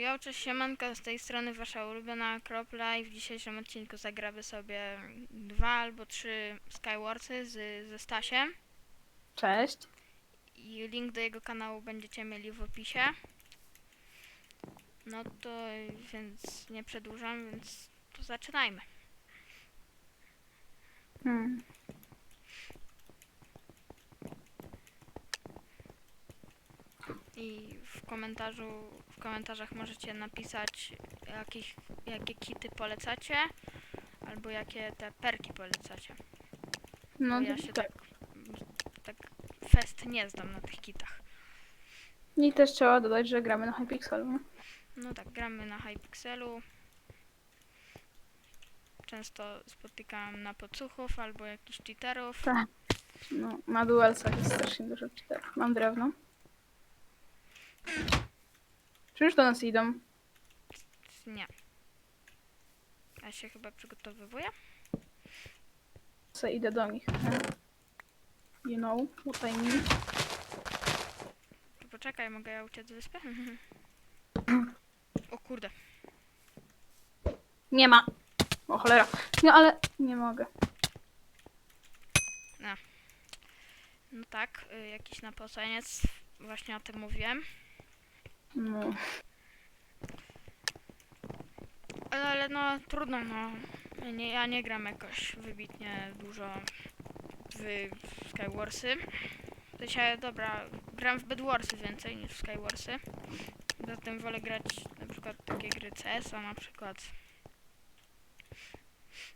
Jo, cześć siemanko, z tej strony wasza ulubiona Kropla i w dzisiejszym odcinku zagramy sobie dwa albo trzy Skywarsy z, ze Stasiem Cześć. i link do jego kanału będziecie mieli w opisie. No to więc nie przedłużam, więc to zaczynajmy. Hmm. I komentarzu, w komentarzach możecie napisać jakich, jakie kity polecacie albo jakie te perki polecacie. No Bo ja się tak. tak, tak fest nie zdam na tych kitach. I też trzeba dodać, że gramy na Hypixelu. No tak, gramy na Hypixelu. Często spotykam na podsłuchów albo jakichś cheaterów. Tak. No, na duelsach jest strasznie dużo cheaterów. Mam drewno. Czy już do nas idą? Nie. Ja się chyba przygotowywuję. Co idę do nich. You know what I mean. To Poczekaj, mogę ja uciec z wyspy? o kurde. Nie ma. O cholera. No ale nie mogę. No tak, y, jakiś naposaniec. Właśnie o tym mówiłem. No. Ale, ale no trudno, no. Ja nie, ja nie gram jakoś wybitnie dużo w Skywarsy. Sensie, dobra, gram w Bedwarsy więcej niż w Skywarsy. Zatem wolę grać na przykład takie gry CS, a na przykład...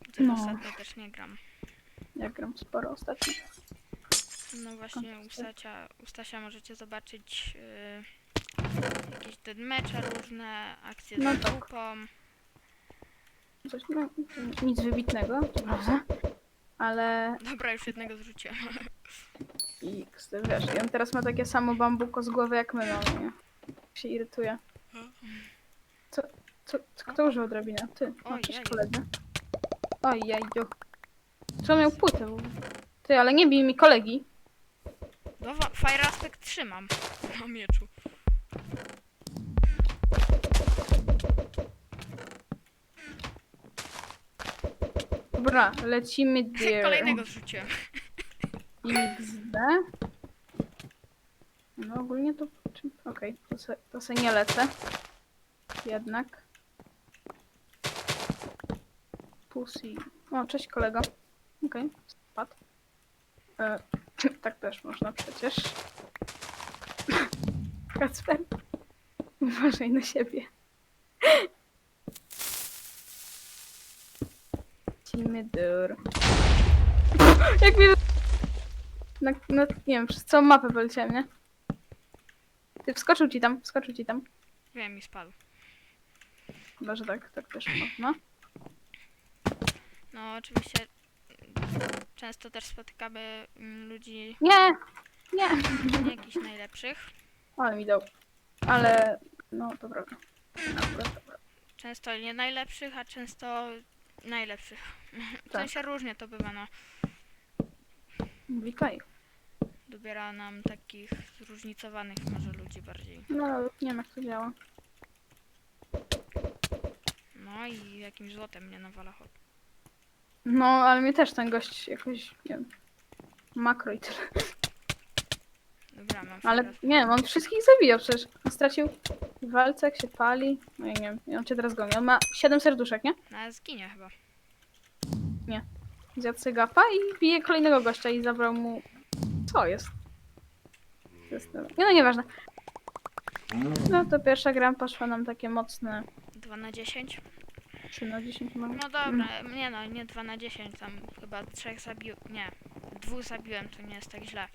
Chociaż No. ostatnio też nie gram. Ja gram sporo ostatnio. No właśnie u Stasia, u Stasia możecie zobaczyć yy, jakieś deadmatche różne, akcje No z tak. grupą. Coś, no, nic wybitnego, prawda. Ale Dobra, już jednego zrzuciłem. X, wiesz, i on teraz ma takie samo bambuko z głowy jak my, no nie? Się irytuje. Co, co, co kto użył drabinę? Ty, no cześć koledzy. Oj, jaju. Co miał płytę? Ty, ale nie bij mi kolegi. No, Fire Aspect trzymam na mieczu. Dobra, lecimy there. Kolejnego zrzuciłem. XD. No ogólnie to... Okej, to, se, to se nie lecę. Jednak. Pussy. O, cześć kolego. Okej, spadł. E, tak też można przecież. Kacper. Uważaj na siebie. Lecimy dur. Jak mi na, na, nie wiem, przez całą mapę poleciałem, nie? Ty wskoczył ci tam, wskoczył ci tam. Wiem, mi spadł. Chyba, że tak, tak też można. No, oczywiście mm, często też spotykamy mm, ludzi Nie! Nie! nie jakichś najlepszych. Ale mi dał. Ale, no prawda. Dobra, dobra. Często nie najlepszych, a często najlepszych. W Tak. sensie różnie to bywa, no. Wikaj. Dobiera nam takich zróżnicowanych może ludzi bardziej. No, nie wiem jak to działa. No i jakimś złotem mnie nawala hop. No, ale mnie też ten gość jakoś, nie wiem, makro i tyle. Dobra, mam Ale teraz- nie on wszystkich zabijał przecież. On stracił w walce, jak się pali. No i nie wiem, i on cię teraz goni. On ma 7 serduszek, nie? No, ale zginie chyba. Zjadł cygapa i bije kolejnego gościa i zabrał mu... Co jest? To jest... Nie no, nieważne. No to pierwsza gra poszła nam takie mocne 2 na 10. 3 na 10 może. No dobra, nie no, nie 2 na 10, tam chyba trzech zabił, nie, dwóch zabiłem, to nie jest tak źle.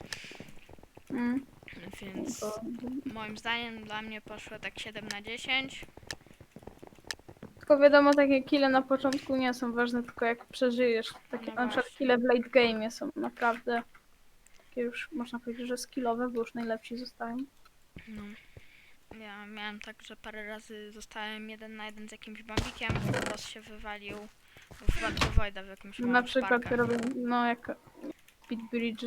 Mm. Więc moim zdaniem dla mnie poszło tak 7 na 10. Tylko wiadomo, takie kile na początku nie są ważne, tylko jak przeżyjesz. Takie No na przykład właśnie. kile w late game są naprawdę takie już można powiedzieć, że skillowe, bo już najlepsi zostają. No. Ja miałem tak, że parę razy zostałem jeden na jeden z jakimś bambikiem, los się wywalił, bo wpadł do Wojda w jakimś Na przykład robię, no jak Speed Bridge.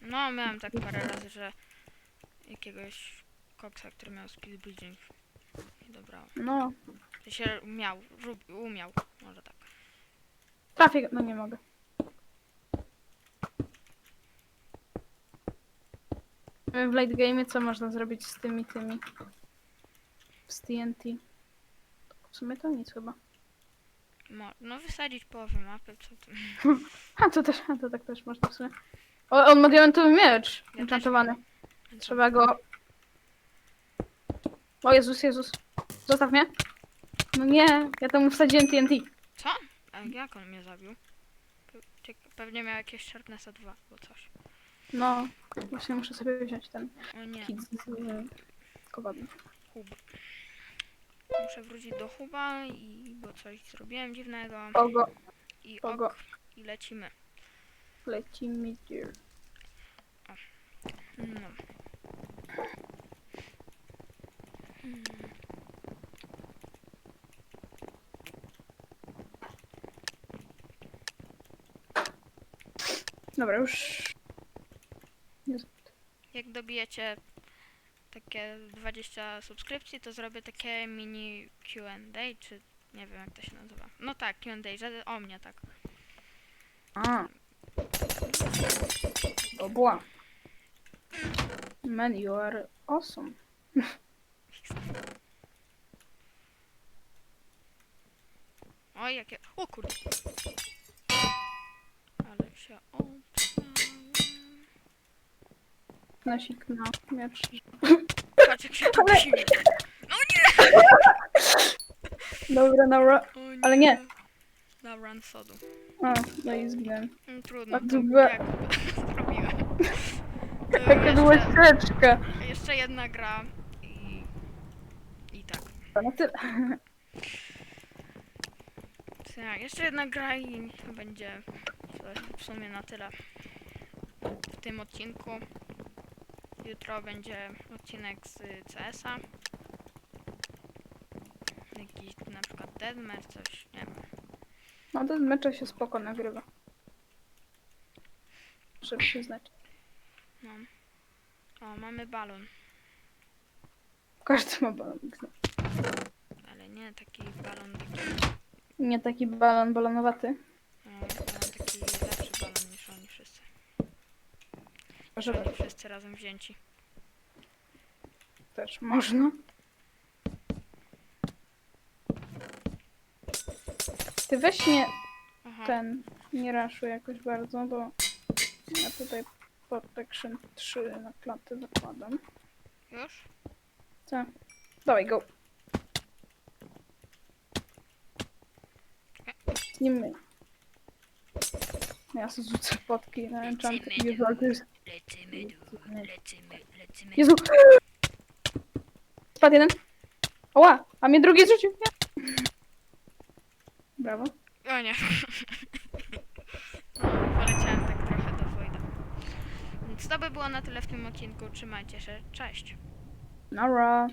No, miałem tak parę razy, że jakiegoś koksa, który miał speed building dobra, No. To się umiał, rub- umiał, może tak. Trafię go. No nie mogę. W late game co można zrobić z tymi tymi? Z TNT. W sumie to nic chyba. Mo- no wysadzić połowę mapy, co ty. A to też, a to tak też można w sumie. O, on ma diamentowy miecz. też Enchantowany. Trzeba go. O Jezus, Jezus. Zostaw mnie. No nie, ja tam mu wsadziłem TNT. Co? A jak on mnie zabił? Pe- Pewnie miał jakieś Sharpnessa 2 albo coś. No, właśnie muszę sobie wziąć ten O nie, kit z hub. Muszę wrócić do huba i bo coś zrobiłem dziwnego Kogo i kogo? ok i lecimy. lecimy dear. No. Dobra, już. Jak dobijecie takie 20 subskrypcji, to zrobię takie mini Q&A, czy nie wiem jak to się nazywa. No tak, Q&A, że o mnie tak. A. To była. Man, you are awesome. Oj, jakie... O kurde. Ale się obstałem. Nasik na miecz. Patrz jak się. No nie! Dobra, dobra. O nie. Ale nie. Na run sodu. A, no i zginąłem. Mm, Trudno, A to to była- jak zrobiłem. Była jeszcze, jedna gra i... I tak. No tyle. Tak, jeszcze jedna gra i będzie w sumie na tyle w tym odcinku. Jutro będzie odcinek z CS-a. Jakiś na przykład deadmatch, coś, nie wiem. No mecze się spoko nagrywa. Muszę przyznać. No. O, mamy balon, Każdy ma balon. ale nie taki balon taki, Nie taki balon balonowaty. no, balon taki lepszy balon niż oni wszyscy. Niż Może oni wszyscy razem wzięci. też można. Ty weź nie Aha, ten, nie raszuj jakoś bardzo, bo ja tutaj protection 3 na klatę zakładam. już? Co? Dawaj, go. Z nim my. Ja sobie rzucę fotki na enchant. Lecimy Jezu, ale to jest... Lecimy tu, lecimy, lecimy. Jezu! Spadł jeden. Oła! A mnie drugi zrzucił. Nie. Brawo. O nie. No, poleciałem tak trochę do Wojda. To by było na tyle w tym odcinku. Trzymajcie się. Cześć. Nara.